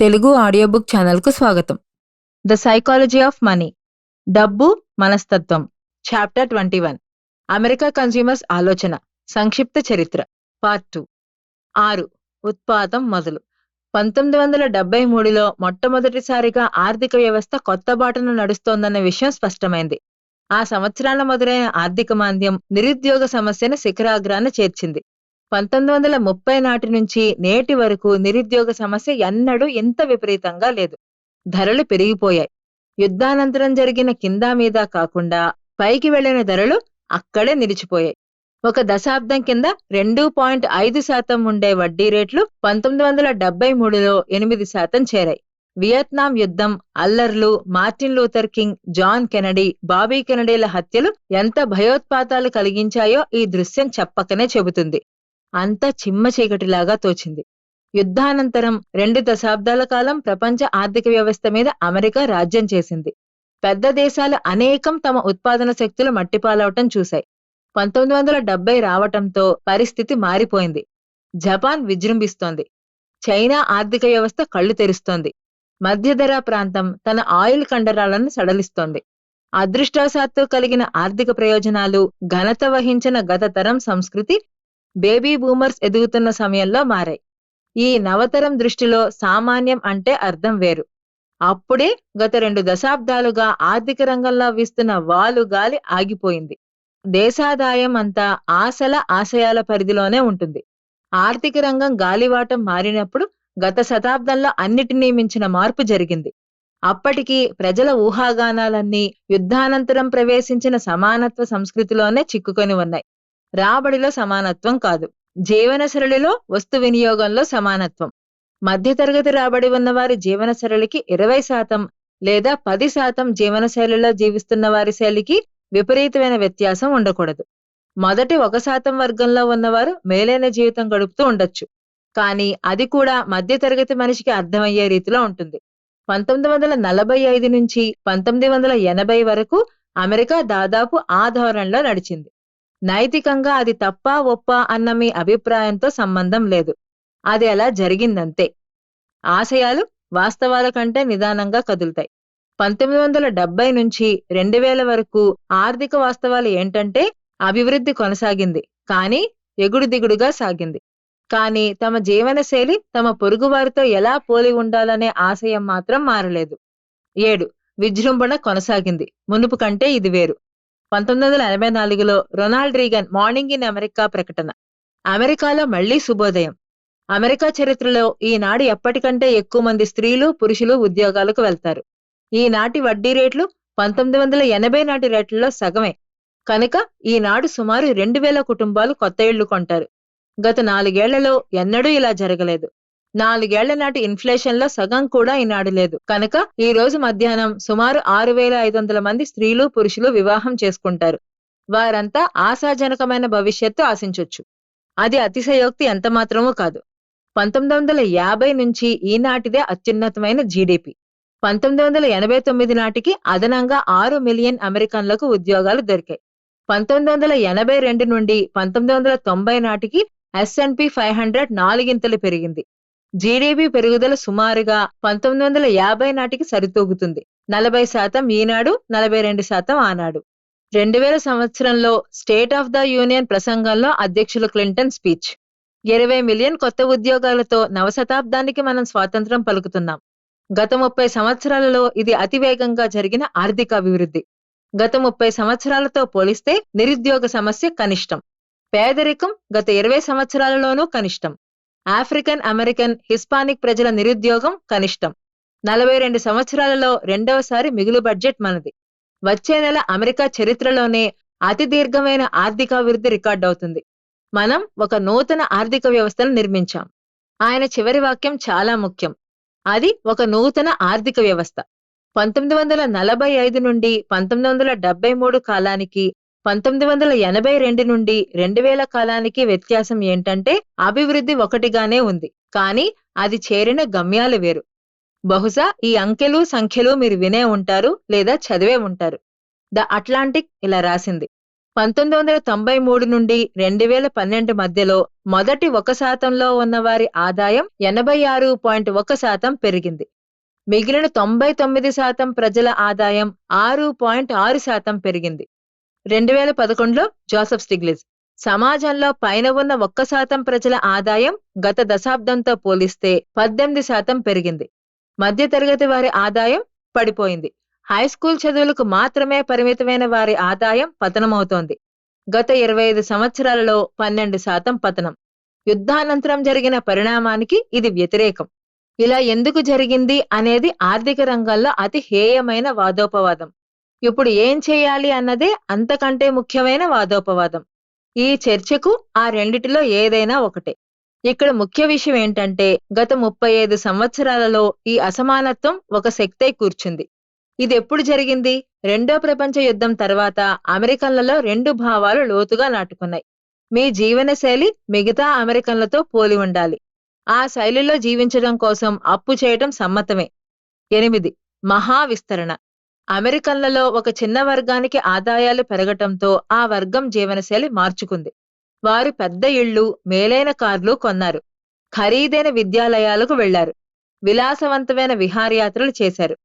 Telugu audio book ఛానల్కు స్వాగతం. The psychology of money డబ్బు మనస్తత్వం. Chapter twenty one America consumers ఆలోచన. సంక్షిప్త చరిత్ర. పార్ట్ టూ ఆరు. ఉత్పాతం మొదలు. పంతొమ్మిది వందల డెబ్బై మూడులో మొట్టమొదటిసారిగా ఆర్థిక వ్యవస్థ కొత్త బాటను నడుస్తోందన్న విషయం స్పష్టమైంది. ఆ సంవత్సరాల మొదలైన ఆర్థిక మాంద్యం నిరుద్యోగ సమస్యను శిఖరాగ్రాన్ని చేర్చింది. పంతొమ్మిది వందల ముప్పై నాటి నుంచి నేటి వరకు నిరుద్యోగ సమస్య ఎన్నడూ ఇంత విపరీతంగా లేదు. ధరలు పెరిగిపోయాయి. యుద్ధానంతరం జరిగిన కింద మీద కాకుండా పైకి వెళ్ళిన ధరలు అక్కడే నిలిచిపోయాయి. ఒక దశాబ్దం కింద రెండు పాయింట్ ఐదు శాతం ఉండే వడ్డీ రేట్లు పంతొమ్మిది వందల డెబ్బై మూడులో ఎనిమిది శాతం చేరాయి. వియత్నాం యుద్ధం అల్లర్లు Martin Luther King John Kennedy Bobby కెనడీల హత్యలు ఎంత భయోత్పాతాలు కలిగించాయో ఈ దృశ్యం చెప్పకనే చెబుతుంది. అంతా చిమ్మ చీకటిలాగా తోచింది. యుద్ధానంతరం రెండు దశాబ్దాల కాలం ప్రపంచ ఆర్థిక వ్యవస్థ మీద అమెరికా రాజ్యం చేసింది. పెద్ద దేశాలు అనేకం తమ ఉత్పాదన శక్తులు మట్టిపాలవటం చూశాయి. పంతొమ్మిది వందల డెబ్బై రావటంతో పరిస్థితి మారిపోయింది. జపాన్ విజృంభిస్తోంది. చైనా ఆర్థిక వ్యవస్థ కళ్ళు తెరుస్తోంది. మధ్యధరా ప్రాంతం తన ఆయిల్ కండరాలను సడలిస్తోంది. అదృష్టవశాత్తు కలిగిన ఆర్థిక ప్రయోజనాలు ఘనత వహించిన గత తరం సంస్కృతి బేబీ బూమర్స్ ఎదుగుతున్న సమయంలో మారాయి. ఈ నవతరం దృష్టిలో సామాన్యం అంటే అర్థం వేరు. అప్పుడే గత రెండు దశాబ్దాలుగా ఆర్థిక రంగంలో వీస్తున్న వాలు గాలి ఆగిపోయింది. దేశాదాయం అంతా ఆశల ఆశయాల పరిధిలోనే ఉంటుంది. ఆర్థిక రంగం గాలివాటం మారినప్పుడు గత శతాబ్దంలో అన్నిటినీ మించిన మార్పు జరిగింది. అప్పటికి ప్రజల ఊహాగానాలన్నీ యుద్ధానంతరం ప్రవేశించిన సమానత్వ సంస్కృతిలోనే చిక్కుకొని ఉన్నాయి. రాబడిలో సమానత్వం కాదు. జీవన సరళిలో వస్తు వినియోగంలో సమానత్వం. మధ్యతరగతి రాబడి ఉన్నవారి జీవన జీవనశైలికి ఇరవై శాతం లేదా పది శాతం జీవన శైలిలో జీవిస్తున్న వారి శైలికి విపరీతమైన వ్యత్యాసం ఉండకూడదు. మొదటి ఒక శాతం వర్గంలో ఉన్నవారు మేలైన జీవితం గడుపుతూ ఉండొచ్చు. కానీ అది కూడా మధ్యతరగతి మనిషికి అర్థమయ్యే రీతిలో ఉంటుంది. పంతొమ్మిది వందల నలభై ఐదు నుంచి పంతొమ్మిది వందల ఎనభై వరకు అమెరికా దాదాపు ఆ ధోరణిలో నడిచింది. నైతికంగా అది తప్ప ఒప్ప అన్న మీ అభిప్రాయంతో సంబంధం లేదు. అది అలా జరిగిందంతే. ఆశయాలు వాస్తవాల కంటే నిదానంగా కదులుతాయి. పంతొమ్మిది వందల డెబ్బై నుంచి రెండు వేల వరకు ఆర్థిక వాస్తవాలు ఏంటంటే అభివృద్ధి కొనసాగింది. కానీ ఎగుడు దిగుడుగా సాగింది. కానీ తమ జీవనశైలి తమ పొరుగువారితో ఎలా పోలి ఉండాలనే ఆశయం మాత్రం మారలేదు. ఏడు. విజృంభణ కొనసాగింది. మునుపు కంటే ఇది వేరు. పంతొమ్మిది వందల ఎనభై నాలుగులో Ronald Reagan morning in America ప్రకటన. అమెరికాలో మళ్ళీ శుభోదయం. అమెరికా చరిత్రలో ఈనాడు ఎప్పటికంటే ఎక్కువ మంది స్త్రీలు పురుషులు ఉద్యోగాలకు వెళ్తారు. ఈనాటి వడ్డీ రేట్లు పంతొమ్మిది వందల ఎనభై నాటి రేట్లలో సగమే. కనుక ఈనాడు సుమారు రెండు వేల కుటుంబాలు కొత్త ఇళ్ళు కొంటారు. గత నాలుగేళ్ళలో ఎన్నడూ ఇలా జరగలేదు. నాలుగేళ్ళ నాటి ఇన్ఫ్లేషన్లో సగం కూడా ఈనాడు లేదు. కనుక ఈ రోజు మధ్యాహ్నం సుమారు ఆరు వేల ఐదు వందల మంది స్త్రీలు పురుషులు వివాహం చేసుకుంటారు. వారంతా ఆశాజనకమైన భవిష్యత్తు ఆశించొచ్చు. అది అతిశయోక్తి ఎంత మాత్రమూ కాదు. పంతొమ్మిది వందల యాభై నుంచి ఈనాటిదే అత్యున్నతమైన జీడిపి. పంతొమ్మిది వందల ఎనభై తొమ్మిది నాటికి అదనంగా ఆరు మిలియన్ అమెరికన్లకు ఉద్యోగాలు దొరికాయి. పంతొమ్మిది వందల ఎనభై రెండు నుండి పంతొమ్మిది వందల తొంభై నాటికి ఎస్ఎన్పి ఫైవ్ హండ్రెడ్ నాలుగింతలు పెరిగింది. జీడీపీ పెరుగుదల సుమారుగా పంతొమ్మిది వందల యాభై నాటికి సరితూగుతుంది. నలభై శాతం ఈనాడు నలభై రెండు శాతం ఆనాడు. రెండు వేల సంవత్సరంలో స్టేట్ ఆఫ్ ద యూనియన్ ప్రసంగంలో అధ్యక్షులు క్లింటన్ స్పీచ్. ఇరవై మిలియన్ కొత్త ఉద్యోగాలతో నవశతాబ్దానికి మనం స్వాతంత్రం పలుకుతున్నాం. గత ముప్పై సంవత్సరాలలో ఇది అతివేగంగా జరిగిన ఆర్థిక అభివృద్ధి. గత ముప్పై సంవత్సరాలతో పోలిస్తే నిరుద్యోగ సమస్య కనిష్టం. పేదరికం గత ఇరవై సంవత్సరాలలోనూ కనిష్టం. ఆఫ్రికన్ అమెరికన్ హిస్పానిక్ ప్రజల నిరుద్యోగం కనిష్టం. నలభై రెండు సంవత్సరాలలో రెండవసారి మిగులు బడ్జెట్ మనది. వచ్చే నెల అమెరికా చరిత్రలోనే అతి దీర్ఘమైన ఆర్థికాభివృద్ధి రికార్డ్ అవుతుంది. మనం ఒక నూతన ఆర్థిక వ్యవస్థను నిర్మించాం. ఆయన చివరి వాక్యం చాలా ముఖ్యం. అది ఒక నూతన ఆర్థిక వ్యవస్థ. పంతొమ్మిది వందల నలభై ఐదు నుండి పంతొమ్మిది వందల డెబ్బై మూడు కాలానికి పంతొమ్మిది వందల ఎనభై రెండు నుండి రెండు వేల కాలానికి వ్యత్యాసం ఏంటంటే అభివృద్ధి ఒకటిగానే ఉంది కానీ అది చేరిన గమ్యాలు వేరు. బహుశా ఈ అంకెలు సంఖ్యలు మీరు వినే ఉంటారు లేదా చదివే ఉంటారు. ద అట్లాంటిక్ ఇలా రాసింది. పంతొమ్మిది వందల తొంభై మూడు నుండి రెండు వేల పన్నెండు మధ్యలో మొదటి ఒక శాతంలో ఉన్న వారి ఆదాయం ఎనభై ఆరు పాయింట్ ఒక శాతం పెరిగింది. మిగిలిన తొంభై తొమ్మిది శాతం ప్రజల ఆదాయం ఆరు పాయింట్ ఆరు శాతం పెరిగింది. రెండు వేల పదకొండులో జోసెఫ్ స్టిగ్లిజ్ సమాజంలో పైన ఉన్న ఒక్క శాతం ప్రజల ఆదాయం గత దశాబ్దంతో పోలిస్తే పద్దెనిమిది శాతం పెరిగింది. మధ్యతరగతి వారి ఆదాయం పడిపోయింది. హై స్కూల్ చదువులకు మాత్రమే పరిమితమైన వారి ఆదాయం పతనమవుతోంది. గత ఇరవై ఐదు సంవత్సరాలలో పన్నెండు శాతం పతనం. యుద్ధానంతరం జరిగిన పరిణామానికి ఇది వ్యతిరేకం. ఇలా ఎందుకు జరిగింది అనేది ఆర్థిక రంగంలో అతి హేయమైన వాదోపవాదం. ఇప్పుడు ఏం చేయాలి అన్నదే అంతకంటే ముఖ్యమైన వాదోపవాదం. ఈ చర్చకు ఆ రెండిటిలో ఏదైనా ఒకటే. ఇక్కడ ముఖ్య విషయం ఏంటంటే గత ముప్పై ఐదు సంవత్సరాలలో ఈ అసమానత్వం ఒక శక్తై కూర్చుంది. ఇది ఎప్పుడు జరిగింది? రెండో ప్రపంచ యుద్ధం తర్వాత అమెరికన్లలో రెండు భావాలు లోతుగా నాటుకున్నాయి. మీ జీవనశైలి మిగతా అమెరికన్లతో పోలి ఉండాలి. ఆ శైలిలో జీవించడం కోసం అప్పు చేయటం సమ్మతమే. ఎనిమిది. మహావిస్తరణ. అమెరికన్లలో ఒక చిన్న వర్గానికి ఆదాయాలు పెరగటంతో ఆ వర్గం జీవనశైలి మార్చుకుంది. వారు పెద్ద ఇళ్ళు మేలైన కార్లు కొన్నారు. ఖరీదైన విద్యాలయాలకు వెళ్ళారు. విలాసవంతమైన విహారయాత్రలు చేశారు.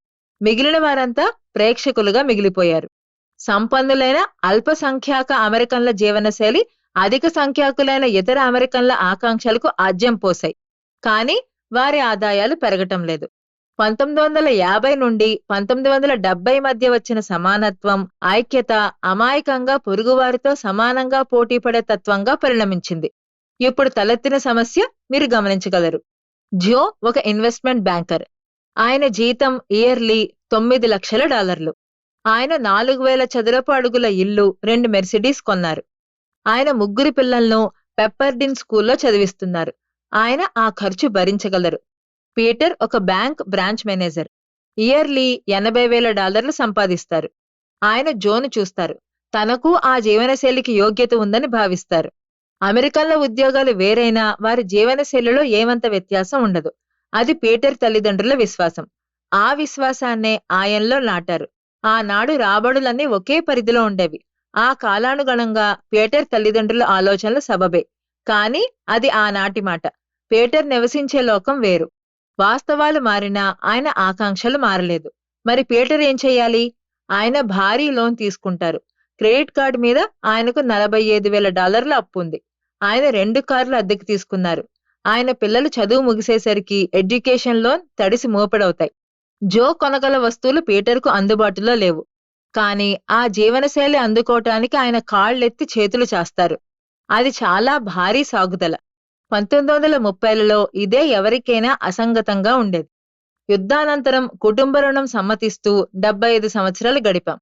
మిగిలిన వారంతా ప్రేక్షకులుగా మిగిలిపోయారు. సంపన్నులైన అల్పసంఖ్యాక అమెరికన్ల జీవనశైలి అధిక సంఖ్యాకులైన ఇతర అమెరికన్ల ఆకాంక్షలకు ఆజ్యం పోశాయి. కానీ వారి ఆదాయాలు పెరగటం లేదు. పంతొమ్మిది వందల యాభై నుండి పంతొమ్మిది వందల డెబ్బై మధ్య వచ్చిన సమానత్వం ఐక్యత అమాయకంగా పొరుగువారితో సమానంగా పోటీపడే తత్వంగా పరిణమించింది. ఇప్పుడు తలెత్తిన సమస్య మీరు గమనించగలరు. జో ఒక ఇన్వెస్ట్మెంట్ బ్యాంకర్. ఆయన జీతం ఇయర్లీ తొమ్మిది లక్షల డాలర్లు. ఆయన నాలుగు వేల చదరపు అడుగుల ఇల్లు రెండు మెర్సిడీస్ కొన్నారు. ఆయన ముగ్గురు పిల్లలను పెప్పర్డిన్ స్కూల్లో చదివిస్తున్నారు. ఆయన ఆ ఖర్చు భరించగలరు. పీటర్ ఒక బ్యాంక్ బ్రాంచ్ మేనేజర్. ఇయర్లీ ఎనభై వేల డాలర్లు సంపాదిస్తారు. ఆయన జోను చూస్తారు. తనకు ఆ జీవనశైలికి యోగ్యత ఉందని భావిస్తారు. అమెరికన్ల ఉద్యోగాలు వేరైనా వారి జీవనశైలిలో ఏమంత వ్యత్యాసం ఉండదు. అది పీటర్ తల్లిదండ్రుల విశ్వాసం. ఆ విశ్వాసాన్నే ఆయనలో నాటారు. ఆనాడు రాబడులన్నీ ఒకే పరిధిలో ఉండేవి. ఆ కాలానుగుణంగా పీటర్ తల్లిదండ్రుల ఆలోచనలు సబబే. కాని అది ఆనాటి మాట. పీటర్ నివసించే లోకం వేరు. వాస్తవాలు మారినా ఆయన ఆకాంక్షలు మారలేదు. మరి పీటర్ ఏం చేయాలి? ఆయన భారీ లోన్ తీసుకుంటారు. క్రెడిట్ కార్డు మీద ఆయనకు నలభై ఐదు వేల డాలర్ల అప్పు ఉంది ఆయన రెండు కార్లు అద్దెకు తీసుకున్నారు. ఆయన పిల్లలు చదువు ముగిసేసరికి ఎడ్యుకేషన్ లోన్ తడిసి మోపెడవుతాయి. జో కొనగల వస్తువులు పీటర్కు అందుబాటులో లేవు. కానీ ఆ జీవనశైలి అందుకోవటానికి ఆయన కాళ్ళెత్తి చేతులు చేస్తారు. అది చాలా భారీ సాగుదల. పంతొమ్మిది వందల ముప్పైలలో ఇదే ఎవరికైనా అసంగతంగా ఉండేది. యుద్ధానంతరం కుటుంబ రుణం సమ్మతిస్తూ డెబ్బై ఐదు సంవత్సరాలు గడిపాం.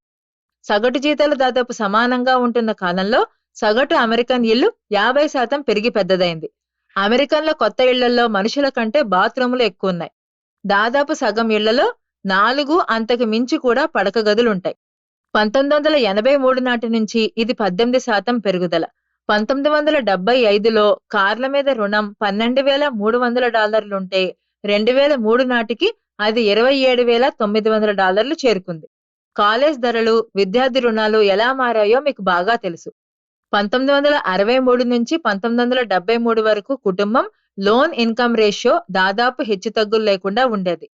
సగటు జీతాలు దాదాపు సమానంగా ఉంటున్న కాలంలో సగటు అమెరికన్ ఇల్లు యాభై శాతం పెరిగి పెద్దదైంది. అమెరికన్ల కొత్త ఇళ్ళలో మనుషుల కంటే బాత్రూములు ఎక్కువ ఉన్నాయి దాదాపు సగం ఇళ్ళలో నాలుగు అంతకు మించి కూడా పడక గదులుంటాయి. పంతొమ్మిది వందల ఎనభై మూడు నాటి నుంచి ఇది పద్దెనిమిది శాతం పెరుగుదల. పంతొమ్మిది వందల డెబ్బై ఐదులో కార్ల మీద రుణం పన్నెండు వేల మూడు వందల డాలర్లుంటే రెండు వేల మూడు నాటికి అది ఇరవై ఏడు వేల తొమ్మిది వందల డాలర్లు చేరుకుంది. కాలేజ్ ధరలు విద్యార్థి రుణాలు ఎలా మారాయో మీకు బాగా తెలుసు. పంతొమ్మిది వందల అరవై మూడు నుంచి పంతొమ్మిది వందల డెబ్బై మూడు వరకు కుటుంబం లోన్ ఇన్కమ్ రేషియో దాదాపు హెచ్చుతగ్గులు లేకుండా ఉండేది.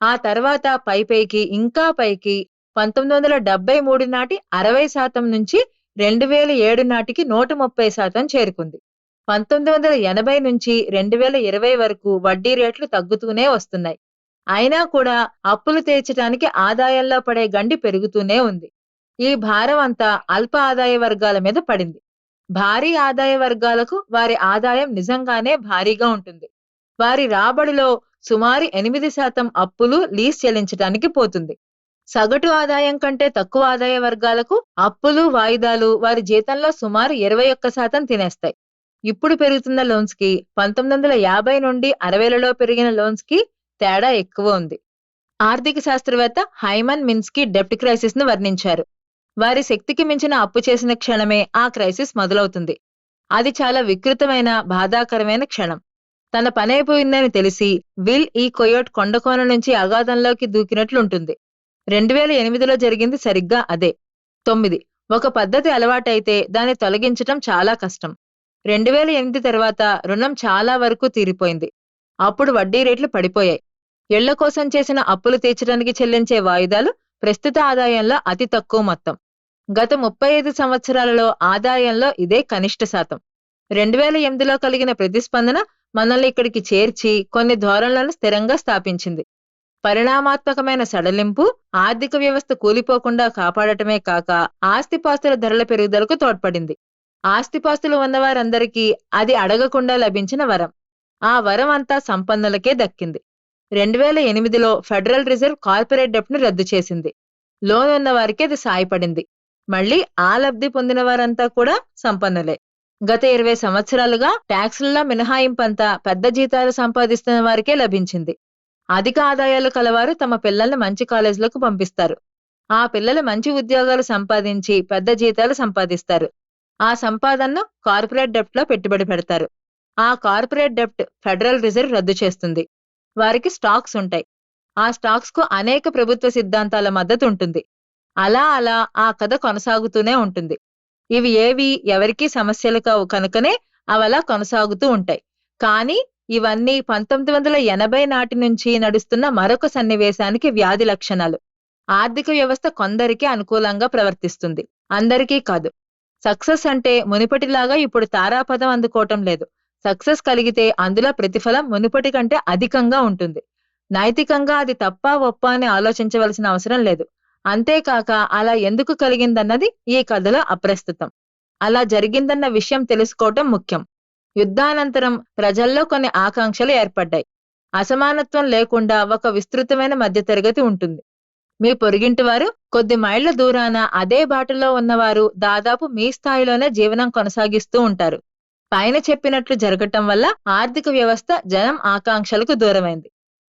ఆ తర్వాత పై పైకి ఇంకా పైకి పంతొమ్మిది వందల డెబ్బై మూడు నాటి అరవై శాతం నుంచి రెండు వేల ఏడు నాటికి నూట ముప్పై శాతం చేరుకుంది. పంతొమ్మిది వందల ఎనభై నుంచి రెండు వేల ఇరవై వరకు వడ్డీ రేట్లు తగ్గుతూనే వస్తున్నాయి. అయినా కూడా అప్పులు తీర్చడానికి ఆదాయంలో పడే గండి పెరుగుతూనే ఉంది. ఈ భారం అంతా అల్ప ఆదాయ వర్గాల మీద పడింది. భారీ ఆదాయ వర్గాలకు వారి ఆదాయం నిజంగానే భారీగా ఉంటుంది. వారి రాబడిలో సుమారు ఎనిమిది శాతం అప్పులు లీజ్ చెల్లించడానికి పోతుంది. సగటు ఆదాయం కంటే తక్కువ ఆదాయ వర్గాలకు అప్పులు వాయిదాలు వారి జీతంలో సుమారు ఇరవై ఒక్క శాతం తినేస్తాయి. ఇప్పుడు పెరుగుతున్న లోన్స్కి పంతొమ్మిది వందల యాభై నుండి అరవైలలో పెరిగిన లోన్స్కి తేడా ఎక్కువ ఉంది. ఆర్థిక శాస్త్రవేత్త హైమన్ మిన్స్కి డెప్ట్ క్రైసిస్ను వర్ణించారు. వారి శక్తికి మించిన అప్పు చేసిన క్షణమే ఆ క్రైసిస్ మొదలవుతుంది. అది చాలా వికృతమైన బాధాకరమైన క్షణం. తన పనైపోయిందని తెలిసి విల్ ఈ కొయోట్ కొండకోన నుంచి అగాధంలోకి దూకినట్లుంటుంది. రెండు వేల ఎనిమిదిలో జరిగింది సరిగ్గా అదే. తొమ్మిది. ఒక పద్ధతి అలవాటైతే దాన్ని తొలగించటం చాలా కష్టం. రెండు వేల ఎనిమిది తర్వాత రుణం చాలా వరకు తీరిపోయింది. అప్పుడు వడ్డీ రేట్లు పడిపోయాయి. ఇళ్ళ కోసం చేసిన అప్పులు తీర్చడానికి చెల్లించే వాయిదాలు ప్రస్తుత ఆదాయంలో అతి తక్కువ మొత్తం. గత ముప్పై ఐదు సంవత్సరాలలో ఆదాయంలో ఇదే కనిష్ట శాతం. రెండు వేల ఎనిమిదిలో కలిగిన ప్రతిస్పందన మనల్ని ఇక్కడికి చేర్చి కొన్ని ధోరణులను స్థిరంగా స్థాపించింది. పరిణామాత్మకమైన సడలింపు ఆర్థిక వ్యవస్థ కూలిపోకుండా కాపాడటమే కాక ఆస్తిపాస్తుల ధరల పెరుగుదలకు తోడ్పడింది. ఆస్తిపాస్తులు ఉన్నవారందరికీ అది అడగకుండా లభించిన వరం. ఆ వరం అంతా సంపన్నులకే దక్కింది. రెండు వేల ఎనిమిదిలో ఫెడరల్ రిజర్వ్ కార్పొరేట్ డెప్ట్ను రద్దు చేసింది. లోన్ ఉన్న వారికి అది సాయపడింది. మళ్ళీ ఆ లబ్ధి పొందిన వారంతా కూడా సంపన్నులే. గత ఇరవై సంవత్సరాలుగా ట్యాక్సుల్లో మినహాయింపంతా పెద్ద జీతాలు సంపాదిస్తున్న వారికే లభించింది. అధిక ఆదాయాలు కలవారు తమ పిల్లల్ని మంచి కాలేజీలకు పంపిస్తారు. ఆ పిల్లలు మంచి ఉద్యోగాలు సంపాదించి పెద్ద జీతాలు సంపాదిస్తారు. ఆ సంపాదనను కార్పొరేట్ డెప్ట్లో పెట్టుబడి పెడతారు. ఆ కార్పొరేట్ డెప్ట్ ఫెడరల్ రిజర్వ్ రద్దు చేస్తుంది. వారికి స్టాక్స్ ఉంటాయి. ఆ స్టాక్స్కు అనేక ప్రభుత్వ సిద్ధాంతాల మద్దతు ఉంటుంది అలా అలా ఆ కథ కొనసాగుతూనే ఉంటుంది. ఇవి ఏవి ఎవరికీ సమస్యలు కావు కనుకనే అవలా కొనసాగుతూ ఉంటాయి. కానీ ఇవన్నీ పంతొమ్మిది వందల ఎనభై నాటి నుంచి నడుస్తున్న మరొక సన్నివేశానికి వ్యాధి లక్షణాలు. ఆర్థిక వ్యవస్థ కొందరికి అనుకూలంగా ప్రవర్తిస్తుంది. అందరికీ కాదు. సక్సెస్ అంటే మునిపటిలాగా ఇప్పుడు తారాపదం అందుకోవటం లేదు. సక్సెస్ కలిగితే అందులో ప్రతిఫలం మునుపటి కంటే అధికంగా ఉంటుంది. నైతికంగా అది తప్ప ఒప్ప అని ఆలోచించవలసిన అవసరం లేదు. అంతేకాక అలా ఎందుకు కలిగిందన్నది ఈ కథలో అప్రస్తుతం. అలా జరిగిందన్న విషయం తెలుసుకోవటం ముఖ్యం. యుద్ధానంతరం ప్రజల్లో కొన్ని ఆకాంక్షలు ఏర్పడ్డాయి. అసమానత్వం లేకుండా ఒక విస్తృతమైన మధ్యతరగతి ఉంటుంది. మీ పొరుగింటి వారు కొద్ది మైళ్ళ దూరాన అదే బాటలో ఉన్నవారు దాదాపు మీ స్థాయిలోనే జీవనం కొనసాగిస్తూ ఉంటారు. పైన చెప్పినట్లు జరగటం వల్ల ఆర్థిక వ్యవస్థ జనం ఆకాంక్షలకు దూరమైంది.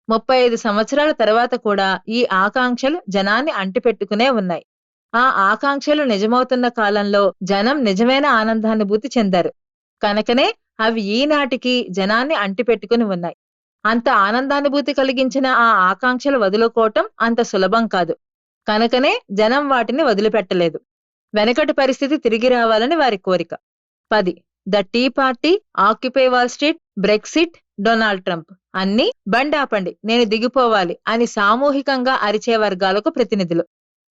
ముప్పై ఐదు సంవత్సరాల తర్వాత కూడా ఈ ఆకాంక్షలు జనాన్ని అంటిపెట్టుకునే ఉన్నాయి. ఆ ఆకాంక్షలు నిజమవుతున్న కాలంలో జనం నిజమైన ఆనందానుభూతి చెందారు. కనుకనే అవి ఈనాటికి జనాన్ని అంటిపెట్టుకుని ఉన్నాయి. అంత ఆనందానుభూతి కలిగించిన ఆ ఆకాంక్షలు వదులుకోవటం అంత సులభం కాదు. కనుకనే జనం వాటిని వదిలిపెట్టలేదు. వెనకటి పరిస్థితి తిరిగి రావాలని వారి కోరిక. పది. The tea party occupy wall street Brexit Donald Trump. అన్ని బండాపండి నేను దిగిపోవాలి అని సామూహికంగా అరిచే వర్గాలకు ప్రతినిధులు.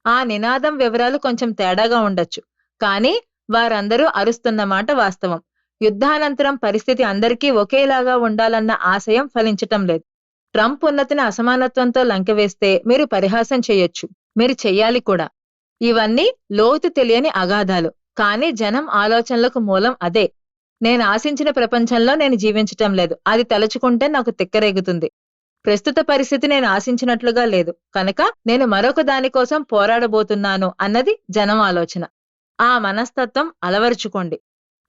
ఆ నినాదం వివరాలు కొంచెం తేడాగా ఉండొచ్చు. కానీ వారందరూ అరుస్తున్న మాట వాస్తవం. యుద్ధానంతరం పరిస్థితి అందరికీ ఒకేలాగా ఉండాలన్న ఆశయం ఫలించటం లేదు. ట్రంప్ ఉన్నతిని అసమానత్వంతో లంకెవేస్తే మీరు పరిహాసం చేయొచ్చు. మీరు చెయ్యాలి కూడా. ఇవన్నీ లోతు తెలియని అగాధాలు. కానీ జనం ఆలోచనలకు మూలం అదే. నేను ఆశించిన ప్రపంచంలో నేను జీవించటం లేదు. అది తలుచుకుంటే నాకు తిక్కరేగుతుంది. ప్రస్తుత పరిస్థితి నేను ఆశించినట్లుగా లేదు. కనుక నేను మరొక దానికోసం పోరాడబోతున్నాను అన్నది జనం ఆలోచన. ఆ మనస్తత్వం అలవరుచుకోండి.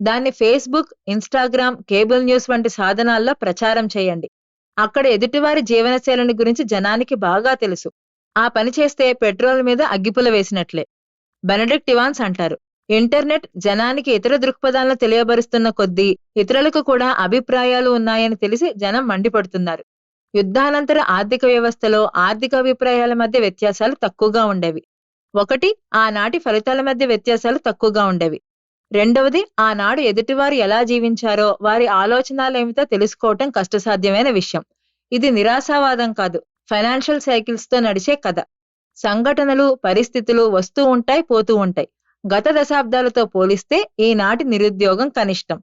దాన్ని ఫేస్బుక్ ఇన్స్టాగ్రామ్ కేబుల్ న్యూస్ వంటి సాధనాల్లో ప్రచారం చేయండి. అక్కడ ఎదుటివారి జీవనశైలిని గురించి జనానికి బాగా తెలుసు. ఆ పని చేస్తే పెట్రోల్ మీద అగ్గిపుల వేసినట్లే. బెనడిక్ట్ ఇవాన్స్ అంటారు. ఇంటర్నెట్ జనానికి ఇతర దృక్పథాలను తెలియబరుస్తున్న కొద్దీ ఇతరులకు కూడా అభిప్రాయాలు ఉన్నాయని తెలిసి జనం మండిపడుతున్నారు. యుద్ధానంతర ఆర్థిక వ్యవస్థలో ఆర్థిక అభిప్రాయాల మధ్య వ్యత్యాసాలు తక్కువగా ఉండేవి. ఒకటి ఆనాటి ఫలితాల మధ్య వ్యత్యాసాలు తక్కువగా ఉండేవి. రెండవది ఆనాడు ఎదుటివారు ఎలా జీవించారో వారి ఆలోచనలేమిటో తెలుసుకోవటం కష్టసాధ్యమైన విషయం. ఇది నిరాశావాదం కాదు ఫైనాన్షియల్ సైకిల్స్తో నడిచే కథ. సంఘటనలు పరిస్థితులు వస్తూ ఉంటాయి పోతూ ఉంటాయి. గత దశాబ్దాలతో పోలిస్తే ఈనాటి నిరుద్యోగం కనిష్టం.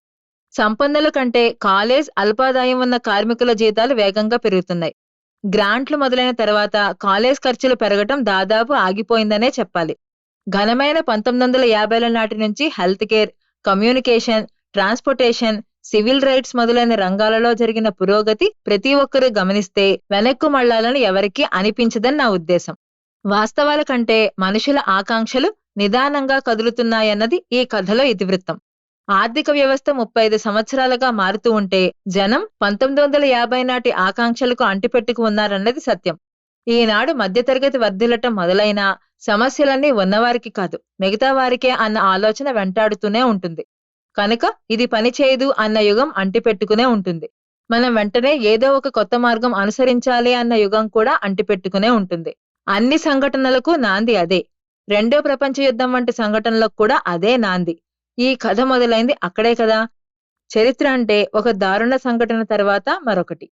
సంపన్నుల కంటే కాలేజ్ అల్పాదాయం ఉన్న కార్మికుల జీతాలు వేగంగా పెరుగుతున్నాయి. గ్రాంట్లు మొదలైన తర్వాత కాలేజ్ ఖర్చులు పెరగటం దాదాపు ఆగిపోయిందనే చెప్పాలి. ఘనమైన పంతొమ్మిది వందల యాభైల నాటి నుంచి health care communication transportation civil rights మొదలైన రంగాలలో జరిగిన పురోగతి ప్రతి ఒక్కరూ గమనిస్తే వెనక్కు మళ్ళాలని ఎవరికీ అనిపించదని నా ఉద్దేశం. వాస్తవాల కంటే మనుషుల ఆకాంక్షలు నిదానంగా కదులుతున్నాయన్నది ఈ కథలో ఇతివృత్తం. ఆర్థిక వ్యవస్థ ముప్పై ఐదు సంవత్సరాలుగా మారుతూ ఉంటే జనం పంతొమ్మిది వందల యాభై నాటి ఆకాంక్షలకు అంటిపెట్టుకు ఉన్నారన్నది సత్యం. ఈనాడు మధ్యతరగతి వర్ధిల్లటం మొదలైన సమస్యలన్నీ ఉన్నవారికి కాదు మిగతా వారికే అన్న ఆలోచన వెంటాడుతూనే ఉంటుంది. కనుక ఇది పనిచేయదు అన్న యుగం అంటిపెట్టుకునే ఉంటుంది. మనం వెంటనే ఏదో ఒక కొత్త మార్గం అనుసరించాలి అన్న యుగం కూడా అంటిపెట్టుకునే ఉంటుంది. అన్ని సంఘటనలకు నాంది అదే. రెండో ప్రపంచ యుద్ధం వంటి సంఘటనలకు కూడా అదే నాంది. ఈ కథ మొదలైంది అక్కడే కదా. చరిత్ర అంటే ఒక దారుణ సంఘటన తర్వాత మరొకటి.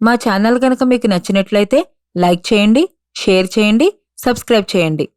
మా ఛానల్ కనుక మీకు నచ్చినట్లయితే లైక్ చేయండి షేర్ చేయండి సబ్స్క్రైబ్ చేయండి.